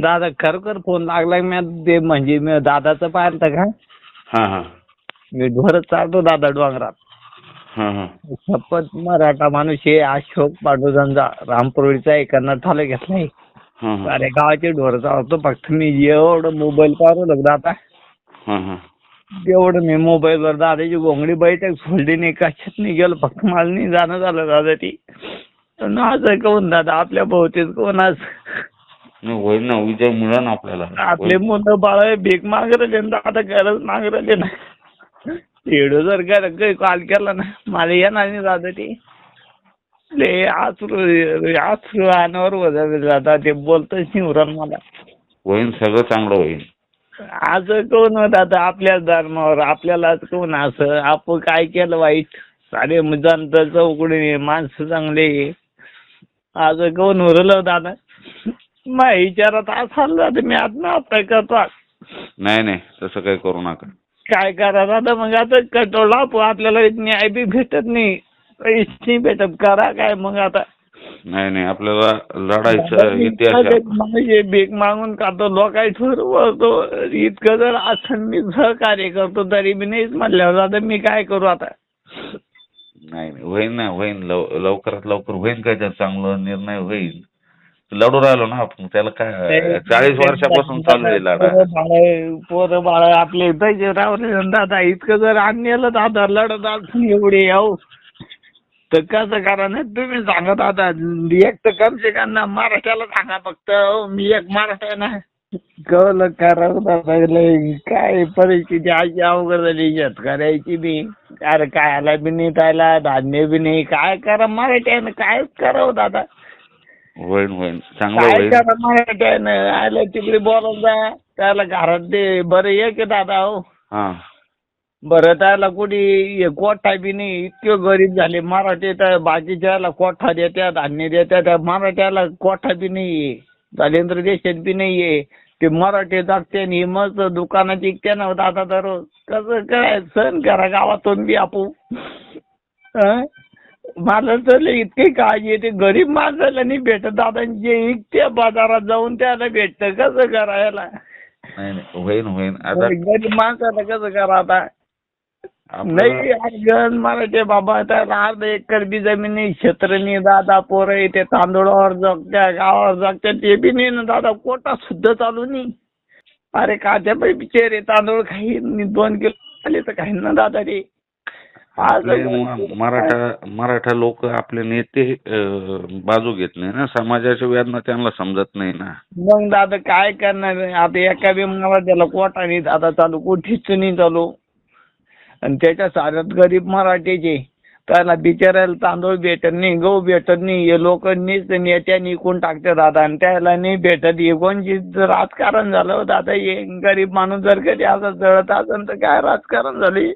दादा खरोखर फोन लागला मी ते म्हणजे मी दादाचं पाहिलं का? हा हा. मी ढोरच चालतो दादा डोंगरात. हा हा. शपथ मराठा माणूस हे अशोक पांडुरंगा रामपुरवीचा एकांना थाला घेतलाय. हा हा. अरे गावाचे ढोर चालतो फक्त मी एवढं मोबाईल पाहू लागलो आता हा हा. तेवढं मी मोबाईलवर दादाची घोंगडी बैठक सोडली नाही कशात नाही गेलो फक्त मला नाही जाणं झालं दादा ती पण असं कहून दादा? आपल्या भोवतीच कोण आज नाही, होईल ना विजय मिळेल ना आपल्याला. आपले. मुलं बाळ भीक मागरले ना आता गरज मागरले ना. येडो जर घर काही कॉल केला ना मला येणार नाही दादा ते. ले आसरू आसरू अनावर होत दादा ते बोलतच नाही उरण मला. होईल सगळं चांगलं होईल. असं कोण दादा आपल्याच धर्मावर आपल्यालाच कोण असं? आपण काय केलं वाईट? सारे जनता चौकडे माणसं चांगले. असं कोण उरलं दादा मग विचारात असं दादा मी आता आता करतो? नाही नाही तसं काही करू नका. काय करा दादा मग आता कटोळा आपल्याला न्याय बी भेटत नाही. पैसे नाही भेटत करा काय मग आता? नाही नाही आपल्याला लढायचं इतिहास भीक मागून खातो लोकांनी ठरवतो इतकं जर असं मी सहकार्य करतो तरी मी नाहीच म्हटल्यावर दादा मी काय करू आता? नाही नाही होईल ना होईल लव- लवकरात लवकर होईल काय त्यात चांगलं निर्णय होईल. लढू राहिलो ना आपण त्याला काय चाळीस वर्षापासून चालू आहे लढा. पोरं बाळं- आपले पाहिजे रावले दादा इतकं जर आणलेलं दादा लढत असून एवढे याव तर कसं करा ना तुम्ही सांगत आता एक तर कमसे कम ना मराठ्याला सांगा फक्त अहो, मी एक मराठा आहे ना. कळलं करा दादा लय काय परिस्थिती अशी अवघड झाली शेतकऱ्याची बी. अरे खायला बी नाही खायला धान्य बी नाही काय करा मराठ्यानं काय करावं दादा. होईल होईल चांगलं काय होईल करा मराठ्यानं आलं तिकडे बोलत जा. त्याला घरात दे. बरं ये की दादा हो. हा. बरं त्याला कुठे हे कोठा बी नाही. इतके गरीब झाले. मराठी तर बाकीच्याला कोठा देत्या धान्य देत्या. त्या मराठ्याला कोठा बी नाहीये जालेंद्र देशात बी नाहीये ते मराठी जागते आणि मस्त दुकानात विकते ना दादा दररोज. कसं काय? सण करा गावातून बी आपू. हं? लय इतकी काळजी येते. गरीब माणसाला नाही भेटत दादा. जे विकते बाजारात जाऊन त्याला भेटतं कसं करायला? नाही नाही. होईल आता गरीब माणसाला कसं करा आता? नाही अर्जन मराठे बाबा त्याला अर्ध एकर बी जमिनी क्षेत्र नाही दादा पोरं ते तांदूळावर जगत्या गावावर जगत्या. ते बी नाही ना दादा कोटा सुद्धा चालू नाही. अरे काच्या बिचारे तांदूळ नाही दोन किलो आले तर काही ना दादा रे आपले मराठा मराठा लोक आपले नेते बाजू घेत नाही ना. समाजाच्या वेदना त्यांना समजत नाही ना. मग दादा काय करणार आता एका बी मराठ्याला कोटा नाही दादा चालू कुठेच नाही चालू. आणि त्याच्या साऱ्यात गरीब मराठीचे. त्याला बिचारायला तांदूळ भेटत नाही गहू भेटत नाही. हे लोक नीच नेत्या निकून टाकते दादा. आणि त्याला नाही भेटत. हे कोणची राजकारण झालं दादा हे गरीब माणूस जर कधी असं जळत असेल तर काय राजकारण झाले?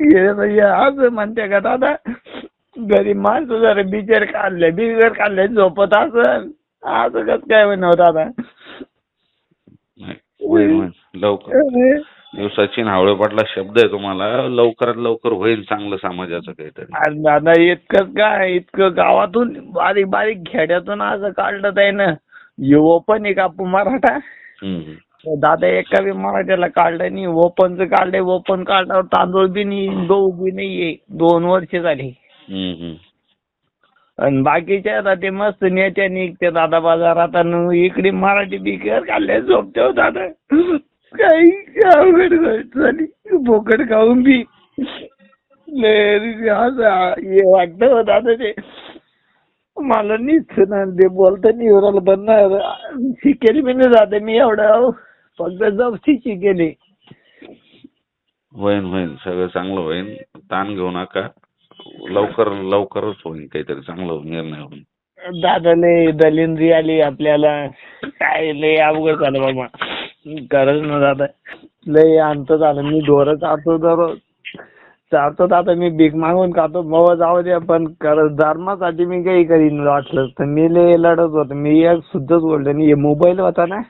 असं म्हणते का दादा गरीब माणसं जर बिचार काढले बिगर काढले झोपत असेल असं कसं काय म्हणू दादा? लवकर. सचिन हावळे पाटला शब्द आहे तुम्हाला. लवकरात लवकर होईल चांगलं समाजाचं काहीतरी. दादा इतकं काय इतकं गावातून बारीक बारीक खेड्यातून असं काढलं आहे ना हे ओपन आहे का मराठा दादा एका बी मराठ्याला काढलं नाही. ओपनचं काढलंय ओपन काढल्यावर तांदूळ बी नाही गहू बी नाहीये. दोन वर्ष झाली. हम्म, हम्म. आणि बाकीचे आता ते मस्त नेत्या निघते दादा बाजारात आणि इकडे मराठी बिकर काढले झोपते हो दादा. काही अवघड गोष्ट झाली. बोकड खाऊन बी. लय असं हे वाटतं हो दादा ते. मला नीच ना ते बोलता नाही ना शिकेल मी नाही जाते मी एवढं. फक्त जपशी शिकेली होईल होईल सगळं चांगलं होईल ताण घेऊ नका. लवकर लवकरच होईल काहीतरी चांगलं निर्णय होईल दादा लय दलिंद्री आली आपल्याला काय लय अवघड झालं बाबा. खरंच ना दादा. लय अंत झालं. मी ढोरं चारतो दररोज. चारतो दादा मी भीक मागून खातो. मग जाऊ द्या पण खरंच धर्मासाठी मी काही करीन वाटलं तर. मी लय लढत होतो. मी एक सुद्धच बोलतो आणि हे मोबाईल होता ना?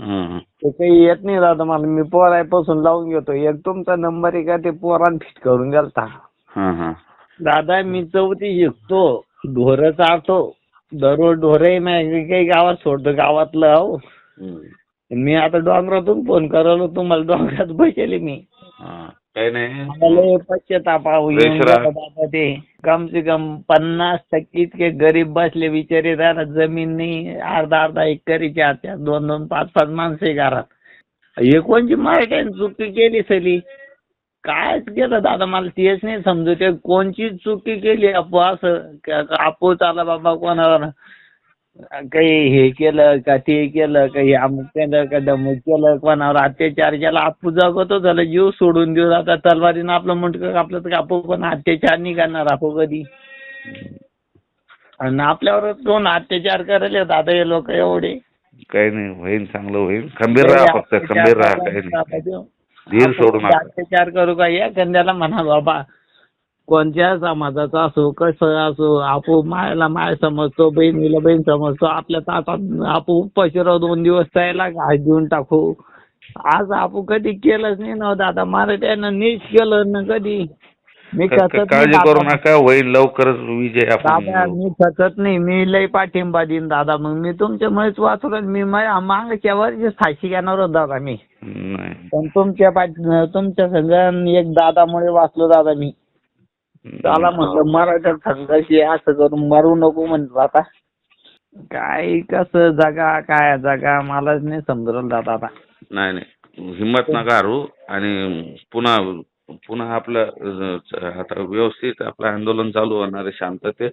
हम्म, काही येत नाही दादा मला. मी पोरापासून लावून घेतो. एक तुमचा नंबर आहे का ते पोरान फिट करून गेलता. हा हा. दादा मी चौथी शिकतो. ढोरं चारतो. दररोज ढोरे नाही काही गावात सोडतो. गावातलं अहो. मी आता डोंगरातून फोन करायला तुम्हाला डोंगरात बसले मी. हा. काही नाही. दादा ते. कम से कम पन्नास टक्के इतके गरीब बसले बिचारे त्याला जमीन नाही अर्धा अर्धा एकरीच्या त्या दोन दोन पाच पाच माणसं घरात. हे कोणची मराठ्याने चुकी केली सली? काय केलं दादा मला तेच नाही समजत. आहे. कोणची चुकी केली? आपू असं चाला बाबा कोणावर काही हे केलं का ते केलं का हे अमुक केलं का डमुक केलं कोणावर अत्याचार केला आपू जगतो झालं. जीव सोडून देऊ आता तलवारीनं आपलं मुंडकं कापलं तर आपू पण अत्याचार नाही करणार आपू कधी. आणि आपल्यावर कोण अत्याचार करायला दादा हे लोक एवढे. काही नाही होईल चांगलं होईल. खंबीर राहा फक्त खंबीर राहा काही नाही. धीर सोडू नका अत्याचार करू का? या कंद्याला म्हणा बाबा कोणत्या समाजाचा असो कसं असो आपू मायला माय समजतो बहिणीला बहीण समजतो आपल्या ताटात आपू उपाशीराव दोन दिवस त्याला घास देऊन टाकू. आज आपू कधी केलंच नाही ना हो दादा मराठ्यानं नीच केलं ना कधी? मी खचत काळजी करू. नका होईल लवकरच विजय दादा मी खचत नाही मी लय पाठिंबा देईन दादा मग मी तुमच्यामुळेच वाचलो मी मागच्या वर्षी फाशी घेणार होतो दादा मी. नाही. पण तुमच्या पाठ तुमच्या संघ एक दादामुळे वाचलो दादा मी. त्याला म्हटलं मराठा संघाशी असं करून मरू नको म्हणलं आता. काय कसं जगा काय जगा मलाच नाही समजलं दादा आता. नाही नाही. हिंमत नका हारू. आणि पुन्हा पुन्हा आपलं आता व्यवस्थित आपलं आंदोलन चालू होणार आहे शांततेत.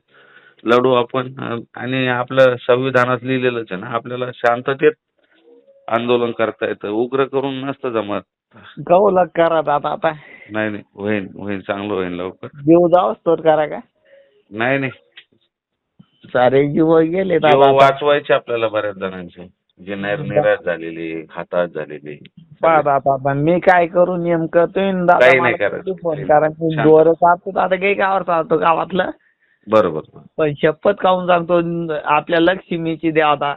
लढू आपण. आणि आपलं संविधानात लिहिलेलंच आहे ना आपल्याला शांततेत आंदोलन करता येतं. उग्र करून नसतं जमत. कौलक करा दादा आता. नाही नाही. होईल होईल चांगलं होईल लवकर. जीव जावच तर करा का? नाही नाही. सारे जीव गेले जीव दादा आता. वाचवायचे आपल्याला बऱ्याच जणांचे. जे निराश झालेले हातात झालेले. दादा पण मी काय करू नेमकं? तुम्ही दादा काही नाही मला करायचं. किती फोन करा? मी शांत. जोर चालतो दादा काही गावावर चालतो गावातलं. बरोबर. पण शपथ खाऊन सांगतो आपल्या लक्ष्मीची द्या आता.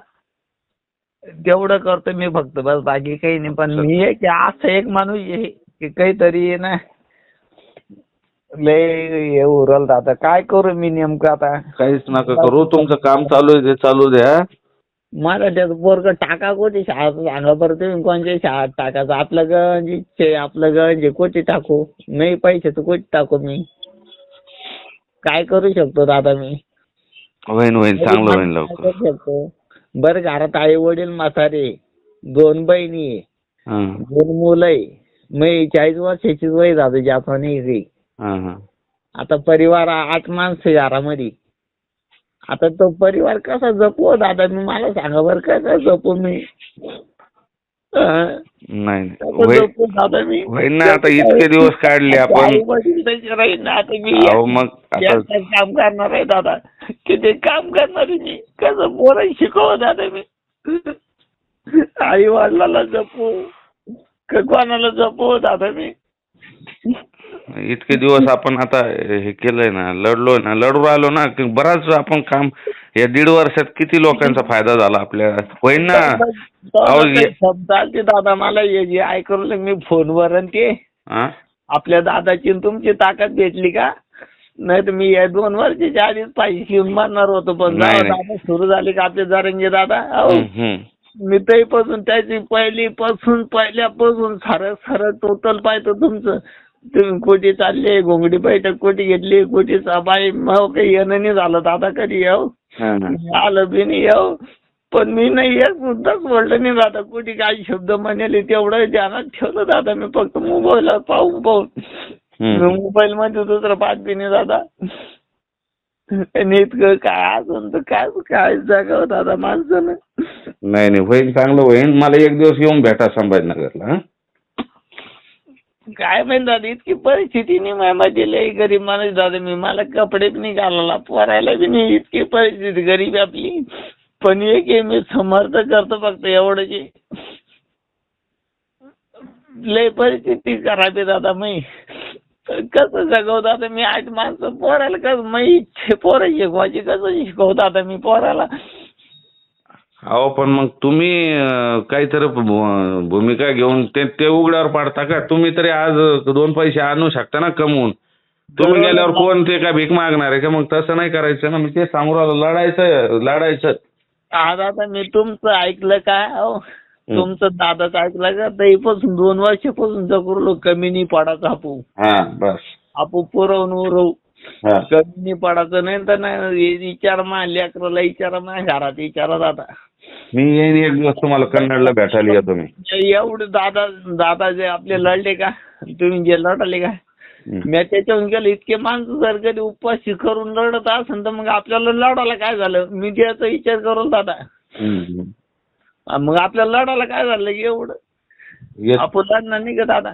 तेवढं करतो मी फक्त. बस बाकी काही नाही. पण मी एक असं एक माणूस आहे. की काहीतरी ना. लय हे उरल आता. काय करू मी नेमकं आता? काहीच नका करू. तुमचं काम चालू आहे ते चालू द्या. मराठ्याचं पोरग टाका कोणती शाळा सांगा बरं तुम्ही कोणत्या शाळेत टाकायचं? आपलं गंज इच्छे आपलं गंज कोटी टाकू? नाही पैसे तर कोटी टाकू मी? काय करू शकतो दादा मी? होईन होईन. चांगलं होईन लवकर. करू शकतो? बरं घरात आई वडील म्हातारे दोन बहिणी आहे, हां. दोन मुलं आहे. मी चाळीस वर्षाची वय जातो जापानी. हां हां. आता परिवार आठ माणसं घरामध्ये. आता तो परिवार कसा जपू दादा? मी मला सांगा बरं कसा जपू मी? नाही आता इतके दिवस काढले आपण. मग काम करणार आहे दादा. किती काम करणार मी? कसं पोरं शिकव दादा मी? आई वडिलाला जपू. का कोणाला जपू दादा मी? इतके दिवस आपण आता हे केलंय ना लढलोय ना लढू राहिलो ना की बराच आपण काम या दीड वर्षात किती लोकांचा फायदा झाला आपल्या? होईन ना? अहो, ये- शब्द आलते दादा मला हे जे ऐकलं मी फोनवर आणि ते हा आपल्या दादाची आणि तुमची ताकद भेटली का? नाही तर मी या दोन वर्षाच्या आधीच पैसे घेऊन मारणार होतो पण नाही, जाऊ नाही. दादा सुरू झाले का आपले जारंगे दादा? अहो, हम्म, हम्म. मी पासून त्याची पहिली पासून पहिल्यापासून सारं सारं टोटल पाहतो तुमचं. तुम्ही कुठे चालले घोंगडी बैठक कुठे घेतली कुठे सबाई मग काही येणं नाही झालं दादा कधी येऊ. हा, हा. आलं बी नाही येऊ. पण मी नाही एक सुद्धाच बोललं नाही दादा कुठे काही शब्द म्हणाले तेवढं ध्यानात ठेवलं दादा मी फक्त मोबाईलला पाहून पाहून. मोबाईल मध्ये दुसरं पाहत बी नाही दादा. आणि इतकं काय अजून तर काय काय जगावं दादा माणसानं. नाही नाही होईल चांगलं होईल. मला एक दिवस येऊन भेटा संभाजीनगरला काय माहीत दादा इतकी परिस्थिती नाही माय माझी लई गरीब माणूस दादा मी. मला कपडे बी नाही घालायला पोरायला बी नाही. इतकी परिस्थिती गरीब आपली. पण एक आहे मी समर्थ करतो फक्त एवढं जे लय परिस्थिती खराब आहे दादा मी. कसं जगव दादा मी आठ माणसं पोरायला कसं मी इच्छे पोरं शिकवायची कसं शिकवतो आता मी पोराला? अहो पण मग तुम्ही काहीतरी भू- भूमिका घेऊन ते ते उघड्यावर पाडता का? तुम्ही तरी आज दोन पैसे आणू शकता ना कमवून. तुम्ही गेल्यावर कोण ते काय भीक मागणार आहे का? मग तसं नाही करायचं ना. मी ते सांगू राहिलो लढायचं लढायचं. आज आता मी तुमचं ऐकलं का? अहो, तुमचं दादाचं ऐकलं का? तरीपासून दोन वर्षापासून जगलो कमी नाही पडायचं आपू. हा बस. आपू पुरवून उरवू. हा. कमी नाही पडायचं नाही तर नाही विचार मा लेकराला विचारा मा घरात विचारा दादा मी येईन एक दिवस तुम्हाला कन्नडला भेटायला येतो मी. एवढे दादा दादा जे आपले लढले का? तुम्ही जे लढले का. मी त्याच्याहून गेलो इतके माणसं जर कधी उपाशी करून लढत असेल तर मग आपल्याला लढायला काय झालं? मी त्याचा विचार करून दादा. मग आपल्याला लढायला काय झालं एवढं? आपण लढणार नाही का दादा?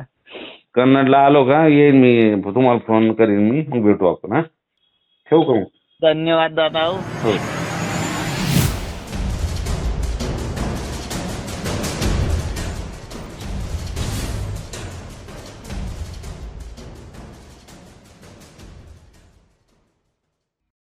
कन्नडला आलो का? येईन मी तुम्हाला फोन करीन मी मग भेटू आपण हा? ठेवू का मग? धन्यवाद दादा हो. हो.